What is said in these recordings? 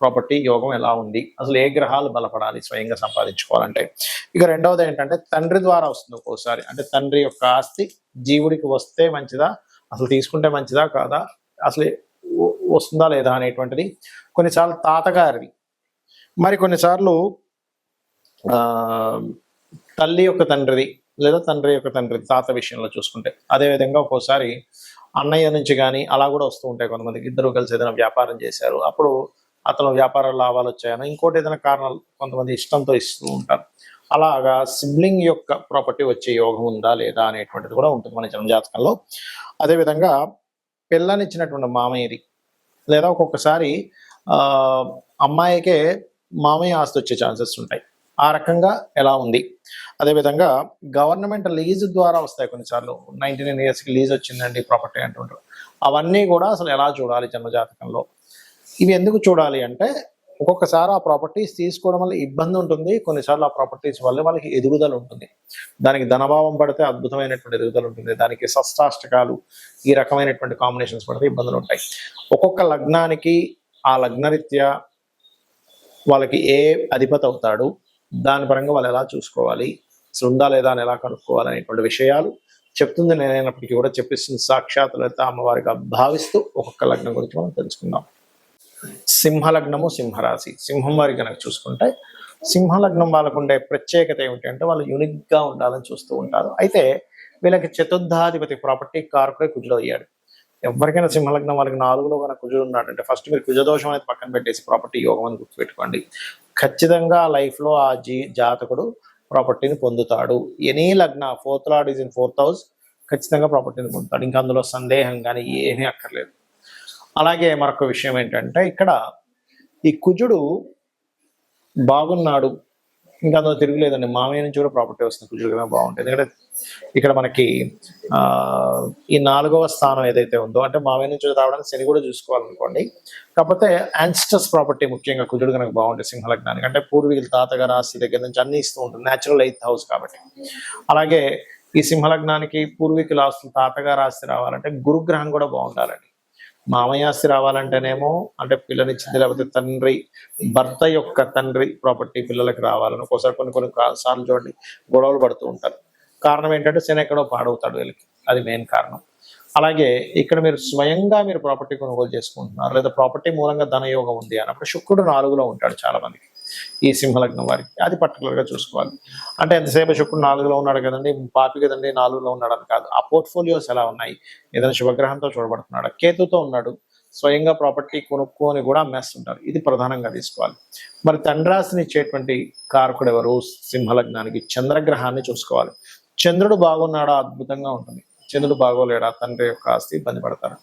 Property యోగం ఎలా ఉంది? అసలు ఏ గ్రహాలు బలపడాలి స్వయంగా సంపాదించుకోవాలంటే? ఇక రెండవది ఏంటంటే తండ్రి ద్వారా వస్తుంది ఒక్కోసారి. అంటే తండ్రి యొక్క ఆస్తి జీవుడికి వస్తే మంచిదా? అసలు తీసుకుంటే మంచిదా కాదా? అసలు వస్తుందా లేదా అనేటువంటిది కొన్నిసార్లు తాతగారిది మరి కొన్నిసార్లు తల్లి యొక్క తండ్రిది లేదా తండ్రి యొక్క తండ్రి తాత విషయంలో చూసుకుంటే అదేవిధంగా ఒక్కోసారి అన్నయ్య నుంచి కానీ అలా కూడా వస్తూ ఉంటాయి కొంతమందికి. ఇద్దరు కలిసి ఏదైనా వ్యాపారం చేశారు. అప్పుడు అతను వ్యాపార లాభాలు వచ్చాయని. ఇంకోటి ఏదైనా కారణాలు కొంతమంది ఇష్టంతో ఇస్తూ ఉంటారు. అలాగా సిబ్లింగ్ యొక్క ప్రాపర్టీ వచ్చే యోగం ఉందా లేదా అనేటువంటిది కూడా ఉంటుంది మన జన్మజాతకంలో. అదేవిధంగా పిల్లనిచ్చినటువంటి మామయ్యది లేదా ఒక్కొక్కసారి అమ్మాయికే మామయ్య ఆస్తి వచ్చే ఛాన్సెస్ ఉంటాయి. ఆ రకంగా ఎలా ఉంది? అదేవిధంగా గవర్నమెంట్ లీజ్ ద్వారా వస్తాయి కొన్నిసార్లు. నైన్టీ నైన్ ఇయర్స్కి లీజ్ వచ్చిందండి ప్రాపర్టీ అంటుంటారు అవన్నీ కూడా అసలు ఎలా చూడాలి జన్మజాతకంలో? ఇవి ఎందుకు చూడాలి అంటే ఒక్కొక్కసారి ఆ ప్రాపర్టీస్ తీసుకోవడం వల్ల ఇబ్బంది ఉంటుంది. కొన్నిసార్లు ఆ ప్రాపర్టీస్ వల్ల వాళ్ళకి ఎదుగుదల ఉంటుంది. దానికి ధనభావం పడితే అద్భుతమైనటువంటి ఎదుగుదల ఉంటుంది. దానికి సష్టాష్టకాలు ఈ రకమైనటువంటి కాంబినేషన్స్ పడితే ఇబ్బందులు ఉంటాయి. ఒక్కొక్క లగ్నానికి ఆ లగ్నరీత్యా వాళ్ళకి ఏ అధిపతి అవుతాడు? దాని పరంగా వాళ్ళు ఎలా చూసుకోవాలి? అసలు ఉందా లేదా అని ఎలా కనుక్కోవాలి అనేటువంటి విషయాలు చెప్తుంది. నేనైనప్పటికీ కూడా చెప్పిస్తుంది. సాక్షాత్ లలిత అమ్మవారిగా భావిస్తూ ఒక్కొక్క లగ్నం గురించి మనం తెలుసుకుందాం. సింహలగ్నము సింహరాశి. సింహం వారి కనుక చూసుకుంటే సింహలగ్నం వాళ్ళకు ఉండే ప్రత్యేకత ఏమిటంటే వాళ్ళు యూనిక్గా ఉండాలని చూస్తూ ఉంటారు. అయితే వీళ్ళకి చతుర్థాధిపతి ప్రాపర్టీ కారకుడే కుజుడు అయ్యాడు ఎవరికైనా సింహలగ్నం వాళ్ళకి నాలుగులో కనుక కుజుడు ఉన్నాడంటే ఫస్ట్ మీరు కుజదోషం అనేది పక్కన పెట్టేసి ప్రాపర్టీ యోగం అని గుర్తుపెట్టుకోండి. ఖచ్చితంగా లైఫ్లో ఆ జీ జాతకుడు ప్రాపర్టీని పొందుతాడు. Any lagna fourth lord is in fourth house ఖచ్చితంగా ప్రాపర్టీని పొందుతాడు. ఇంకా అందులో సందేహం కానీ ఏమీ అక్కర్లేదు. అలాగే మరొక విషయం ఏంటంటే ఇక్కడ ఈ కుజుడు బాగున్నాడు. ఇంకా అందులో తిరుగులేదండి. మామయ్య నుంచి కూడా ప్రాపర్టీ వస్తుంది కుజుడు బాగుంటుంది. ఎందుకంటే ఇక్కడ మనకి ఆ ఈ నాలుగవ స్థానం ఏదైతే ఉందో అంటే మామయ్య నుంచి రావడానికి శని కూడా చూసుకోవాలనుకోండి. కాకపోతే యాన్స్టర్స్ ప్రాపర్టీ ముఖ్యంగా కుజుడు కనుక బాగుంటుంది సింహలగ్నానికి. అంటే పూర్వీకుల తాతగారు ఆస్తి దగ్గర నుంచి అన్ని ఇస్తూ ఉంటుంది న్యాచురల్ ఎయిత్ హౌస్ కాబట్టి. అలాగే ఈ సింహలగ్నానికి పూర్వీకుల ఆస్తులు తాతగారు ఆస్తి రావాలంటే గురుగ్రహం కూడా బాగుండాలండి. మామయాస్తి రావాలంటేనేమో అంటే పిల్లనిచ్చింది లేకపోతే తండ్రి భర్త యొక్క తండ్రి ప్రాపర్టీ పిల్లలకి రావాలని ఒక్కోసారి కొన్ని కొన్ని సార్లు చూడండి గొడవలు పడుతూ ఉంటారు. కారణం ఏంటంటే శని ఎక్కడో పాడవుతాడు వీళ్ళకి. అది మెయిన్ కారణం. అలాగే ఇక్కడ మీరు స్వయంగా మీరు ప్రాపర్టీ కొనుగోలు చేసుకుంటున్నారు లేదా ప్రాపర్టీ మూలంగా ధనయోగం ఉంది అన్నప్పుడు శుక్రుడు నాలుగులో ఉంటాడు చాలా మందికి ఈ సింహలగ్నం వారికి అది పర్టికులర్గా గా చూసుకోవాలి. అంటే ఎంతసేపు శుక్రుడు నాలుగులో ఉన్నాడు కదండి పాపి కదండి నాలుగులో ఉన్నాడు అని కాదు. ఆ పోర్ట్ఫోలియోస్ ఎలా ఉన్నాయి? ఏదైనా శుభగ్రహంతో చూడబడుతున్నాడు? కేతుతో ఉన్నాడు. స్వయంగా ప్రాపర్టీ కొనుక్కొని కూడా అమ్మేస్తుంటారు. ఇది ప్రధానంగా తీసుకోవాలి. మరి తండ్రాసిని ఇచ్చేటువంటి కారకుడు ఎవరు? సింహలగ్నానికి చంద్రగ్రహాన్ని చూసుకోవాలి. చంద్రుడు బాగున్నాడా? అద్భుతంగా ఉంటుంది. చంద్రుడు బాగోలేడా? తండ్రి యొక్క ఆస్తి ఇబ్బంది పడతారు.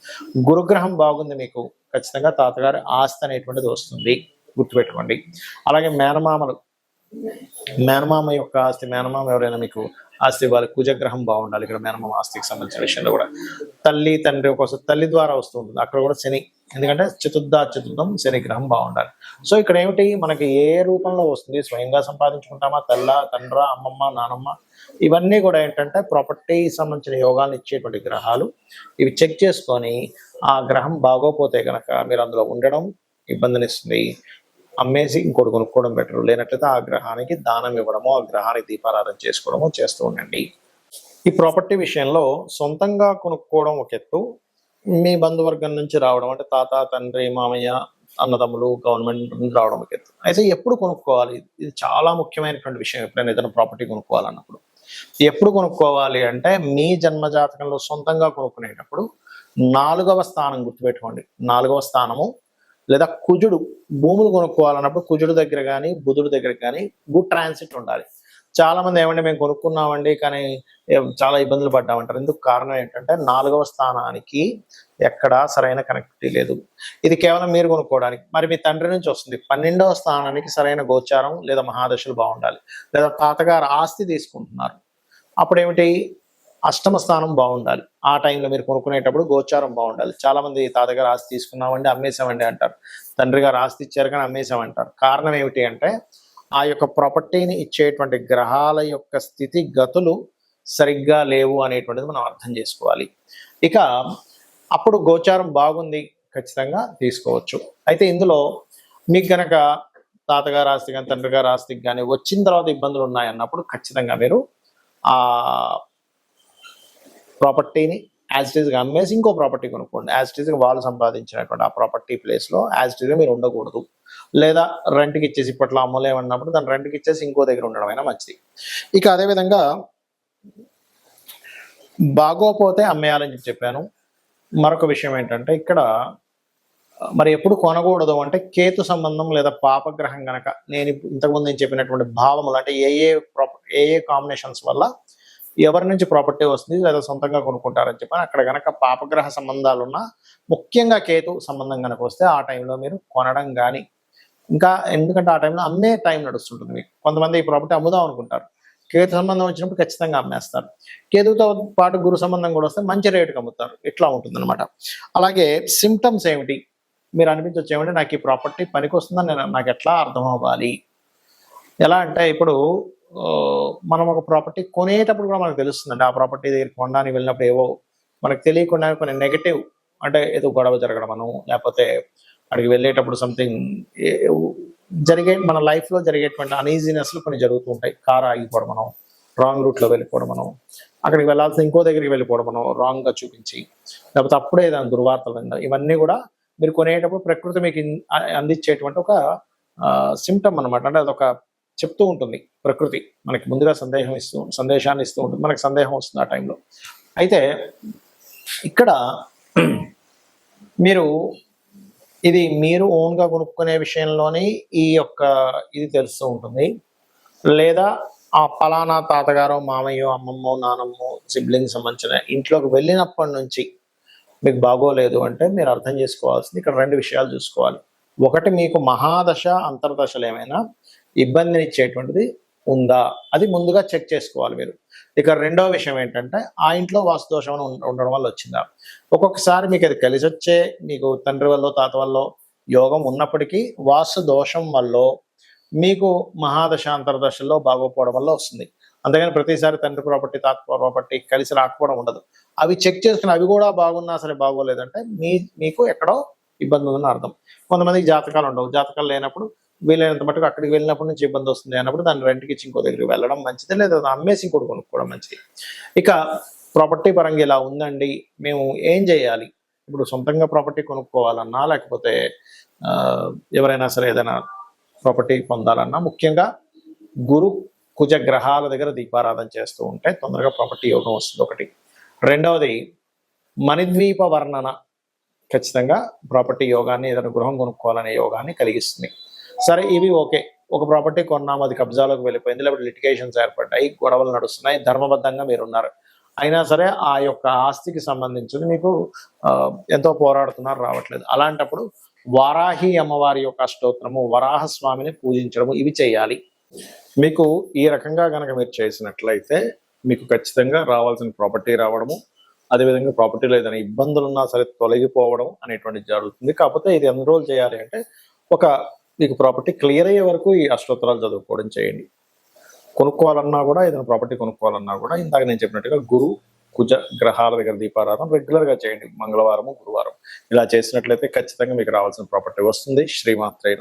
గురుగ్రహం బాగుంది మీకు. ఖచ్చితంగా తాతగారి ఆస్తి అనేటువంటిది వస్తుంది. గుర్తుపెట్టుకోండి. అలాగే మేనమామలు మేనమామ యొక్క ఆస్తి మేనమామ ఎవరైనా మీకు ఆస్తి ఇవ్వాలి కుజగ్రహం బాగుండాలి. ఇక్కడ మేనమామ ఆస్తికి సంబంధించిన విషయంలో కూడా తల్లి తండ్రి ఒకసారి తల్లి ద్వారా వస్తూ ఉంటుంది. అక్కడ కూడా శని ఎందుకంటే చతుర్థ చతుర్థం శని గ్రహం బాగుండాలి. సో ఇక్కడ ఏమిటి? మనకి ఏ రూపంలో వస్తుంది? స్వయంగా సంపాదించుకుంటామా? తల్ల తండ్ర అమ్మమ్మ నానమ్మ? ఇవన్నీ కూడా ఏంటంటే ప్రాపర్టీ సంబంధించిన యోగాలు ఇచ్చేటువంటి గ్రహాలు. ఇవి చెక్ చేసుకొని ఆ గ్రహం బాగోపోతే కనుక మీరు అందులో ఉండడం ఇబ్బందినిస్తుంది. అమ్మేసి ఇంకోటి కొనుక్కోవడం బెటర్. లేనట్లయితే ఆ గ్రహానికి దానం ఇవ్వడము ఆ గ్రహానికి దీపారాధన చేసుకోవడము చేస్తూ ఉండండి. ఈ ప్రాపర్టీ విషయంలో సొంతంగా కొనుక్కోవడం ఒక ఎత్తు. మీ బంధువర్గం నుంచి రావడం అంటే తాత తండ్రి మామయ్య అన్నదమ్ములు గవర్నమెంట్ నుంచి రావడం ఒక ఎత్తు. అయితే ఎప్పుడు కొనుక్కోవాలి? ఇది చాలా ముఖ్యమైనటువంటి విషయం ఎప్పుడైనా ఏదైనా ప్రాపర్టీ కొనుక్కోవాలన్నప్పుడు. ఎప్పుడు కొనుక్కోవాలి అంటే మీ జన్మ జాతకంలో సొంతంగా కొనుక్కునేటప్పుడు నాలుగవ స్థానం గుర్తుపెట్టుకోండి. నాలుగవ స్థానము లేదా కుజుడు భూములు కొనుక్కోవాలన్నప్పుడు కుజుడు దగ్గర కానీ బుధుడు దగ్గర కానీ గుడ్ ట్రాన్సిట్ ఉండాలి. చాలా మంది ఏమంటే మేము కొనుక్కున్నామండి కానీ చాలా ఇబ్బందులు పడ్డామంటారు. ఎందుకు కారణం ఏంటంటే నాలుగవ స్థానానికి ఎక్కడా సరైన కనెక్టివిటీ లేదు. ఇది కేవలం మీరు కొనుక్కోవడానికి. మరి మీ తండ్రి నుంచి వస్తుంది. పన్నెండవ స్థానానికి సరైన గోచారం లేదా మహాదశలు బాగుండాలి. లేదా తాతగారు ఆస్తి తీసుకుంటున్నారు. అప్పుడు ఏమిటి అష్టమ స్థానం బాగుండాలి. ఆ టైంలో మీరు కొనుక్కునేటప్పుడు గోచారం బాగుండాలి. చాలా మంది తాతగారు ఆస్తి తీసుకున్నామండి అమ్మేశామండి అంటారు. తండ్రి గారు ఆస్తి ఇచ్చారు కానీ అమ్మేశామంటారు. కారణం ఏమిటి అంటే ఆ యొక్క ప్రాపర్టీని ఇచ్చేటువంటి గ్రహాల యొక్క స్థితి గతులు సరిగ్గా లేవు అనేటువంటిది మనం అర్థం చేసుకోవాలి. ఇక అప్పుడు గోచారం బాగుంది ఖచ్చితంగా తీసుకోవచ్చు. అయితే ఇందులో మీకు గనక తాతగారు ఆస్తి కానీ తండ్రి గారు ఆస్తికి కానీ వచ్చిన తర్వాత ఇబ్బందులు ఉన్నాయన్నప్పుడు ఖచ్చితంగా మీరు ఆ ప్రాపర్టీని యాజ్ ఇట్ ఈస్గా అమ్మేసి ఇంకో ప్రాపర్టీ కొనుక్కోండి. యాజ్ ఇట్ ఈస్గా వాళ్ళు సంపాదించినటువంటి ఆ ప్రాపర్టీ ప్లేస్లో యాజ్ ఇట్ ఈస్గా మీరు ఉండకూడదు. లేదా రెంట్కి ఇచ్చేసి ఇప్పట్లో అమ్మలేమన్నప్పుడు దాన్ని రెంట్కి ఇచ్చేసి ఇంకో దగ్గర ఉండడం అయినా మంచిది. ఇక అదేవిధంగా బాగోపోతే అమ్మేయాలని చెప్పి చెప్పాను. మరొక విషయం ఏంటంటే ఇక్కడ మరి ఎప్పుడు కొనకూడదు అంటే కేతు సంబంధం లేదా పాపగ్రహం గనక నేను ఇంతకుముందు నేను చెప్పినటువంటి భావములు అంటే ఏ ఏ ఏ ఏ కాంబినేషన్స్ వల్ల ఎవరి నుంచి ప్రాపర్టీ వస్తుంది లేదా సొంతంగా కొనుక్కుంటారని చెప్పని అక్కడ గనక పాపగ్రహ సంబంధాలున్నా ముఖ్యంగా కేతు సంబంధం కనుక వస్తే ఆ టైంలో మీరు కొనడం కానీ ఇంకా ఎందుకంటే ఆ టైంలో అమ్మే టైం నడుస్తుంటుంది మీకు. కొంతమంది ఈ ప్రాపర్టీ అమ్ముదాం అనుకుంటారు. కేతు సంబంధం వచ్చినప్పుడు ఖచ్చితంగా అమ్మేస్తారు. కేతుతో పాటు గురు సంబంధం కూడా వస్తే మంచి రేటుకి అమ్ముతారు. ఇట్లా ఉంటుందన్నమాట. అలాగే సిమ్టమ్స్ ఏమిటి? మీరు అనిపించవచ్చు ఏమంటే నాకు ఈ ప్రాపర్టీ పనికి వస్తుందని నేను నాకు ఎట్లా అర్థం అవ్వాలి? ఎలా అంటే ఇప్పుడు మనం ఒక ప్రాపర్టీ కొనేటప్పుడు కూడా మనకు తెలుస్తుందండి. ఆ ప్రాపర్టీ దగ్గర కొనడానికి వెళ్ళినప్పుడు ఏవో మనకు తెలియకుండా కొన్ని నెగటివ్ అంటే ఏదో గొడవ జరగడం లేకపోతే అక్కడికి వెళ్ళేటప్పుడు సంథింగ్ జరిగే మన లైఫ్లో జరిగేటువంటి అనీజీనెస్లు కొన్ని జరుగుతూ ఉంటాయి. కార్ ఆగిపోవడం మనం రాంగ్ రూట్లో వెళ్ళిపోవడం మనం అక్కడికి వెళ్ళాల్సిన ఇంకో దగ్గరికి వెళ్ళిపోవడం మనం రాంగ్గా చూపించి లేకపోతే అప్పుడే ఏదైనా దుర్వార్తలు వినడం ఇవన్నీ కూడా మీరు కొనేటప్పుడు ప్రకృతి మీకు అందించేటువంటి ఒక సిమ్టమ్ అన్నమాట. అంటే అదొక చెప్తూ ఉంటుంది ప్రకృతి మనకి ముందుగా సందేహం ఇస్తూ సందేశాన్ని ఇస్తూ ఉంటుంది. మనకి సందేహం వస్తుంది ఆ టైంలో అయితే ఇక్కడ మీరు ఇది మీరు ఓన్గా కొనుక్కునే విషయంలోనే ఈ యొక్క ఇది తెలుస్తూ ఉంటుంది. లేదా ఆ పలానా తాతగారో మామయ్యో అమ్మమ్మో నానమ్మో సిబ్లింగ్ సంబంధించిన ఇంట్లోకి వెళ్ళినప్పటి నుంచి మీకు బాగోలేదు అంటే మీరు అర్థం చేసుకోవాల్సింది. ఇక్కడ రెండు విషయాలు చూసుకోవాలి. ఒకటి మీకు మహాదశ అంతర్దశలు ఏమైనా ఇబ్బందిని ఇచ్చేటువంటిది ఉందా? అది ముందుగా చెక్ చేసుకోవాలి మీరు. ఇక రెండవ విషయం ఏంటంటే ఆ ఇంట్లో వాస్తుదోషం ఉండడం వల్ల వచ్చిందా? ఒక్కొక్కసారి మీకు అది కలిసి వచ్చే మీకు తండ్రి వల్ల తాత వల్ల యోగం ఉన్నప్పటికీ వాస్తు దోషం వల్ల మీకు మహాదశ అంతర్దశల్లో బాగోపోవడం వల్ల వస్తుంది. అంతేగాని ప్రతిసారి తండ్రి ప్రాపర్టీ తాత ప్రాపర్టీ కలిసి రాకపోవడం ఉండదు. అవి చెక్ చేసుకుని అవి కూడా బాగున్నా సరే బాగోలేదంటే మీ మీకు ఎక్కడో ఇబ్బంది ఉందని అర్థం. కొంతమందికి జాతకాలు ఉండవు. జాతకాలు లేనప్పుడు వీలైనంత మటుకు అక్కడికి వెళ్ళినప్పటి నుంచి ఇబ్బంది వస్తుంది అన్నప్పుడు దాన్ని రెంట్కి ఇచ్చి ఇంకో దగ్గరికి వెళ్ళడం మంచిది లేదా దాన్ని అమ్మేసి ఇంకోటి కొనుక్కోవడం మంచిది. ఇక ప్రాపర్టీ పరంగా ఇలా ఉందండి. మేము ఏం చేయాలి? ఇప్పుడు సొంతంగా ప్రాపర్టీ కొనుక్కోవాలన్నా లేకపోతే ఎవరైనా సరే ఏదైనా ప్రాపర్టీ పొందాలన్నా ముఖ్యంగా గురు కుజ గ్రహాల దగ్గర దీపారాధన చేస్తూ ఉంటే తొందరగా ప్రాపర్టీ యోగం వస్తుంది ఒకటి. రెండవది మణిద్వీప వర్ణన. ఖచ్చితంగా ప్రాపర్టీ యోగాన్ని ఏదైనా గృహం కొనుక్కోవాలనే యోగాన్ని కలిగిస్తుంది. సరే ఇవి ఓకే. ఒక ప్రాపర్టీ కొన్నాం అది కబ్జాలోకి వెళ్ళిపోయింది లేకపోతే లిటికేషన్స్ ఏర్పడ్డాయి గొడవలు నడుస్తున్నాయి ధర్మబద్ధంగా మీరు ఉన్నారు అయినా సరే ఆ యొక్క ఆస్తికి సంబంధించింది మీకు ఎంతో పోరాడుతున్నారు రావట్లేదు. అలాంటప్పుడు వారాహి అమ్మవారి యొక్క అష్టోత్తరము వరాహ స్వామిని పూజించడము ఇవి చేయాలి. మీకు ఈ రకంగా కనుక మీరు చేసినట్లయితే మీకు ఖచ్చితంగా రావాల్సిన ప్రాపర్టీ రావడము అదేవిధంగా ప్రాపర్టీలో ఏదైనా ఇబ్బందులు ఉన్నా సరే తొలగిపోవడం అనేటువంటిది జరుగుతుంది. కాకపోతే ఇది ఎన్రోల్ చేయాలి అంటే ఒక మీకు ప్రాపర్టీ క్లియర్ అయ్యే వరకు ఈ అష్టోత్తరాలు చదువుకోవడం చేయండి. కొనుక్కోవాలన్నా కూడా ఏదైనా ప్రాపర్టీ కొనుక్కోవాలన్నా కూడా ఇందాక నేను చెప్పినట్టుగా గురు కుజ గ్రహాల దగ్గర దీపారాధన రెగ్యులర్గా చేయండి. మంగళవారము గురువారం. ఇలా చేసినట్లయితే ఖచ్చితంగా మీకు రావాల్సిన ప్రాపర్టీ వస్తుంది. శ్రీమాత్రే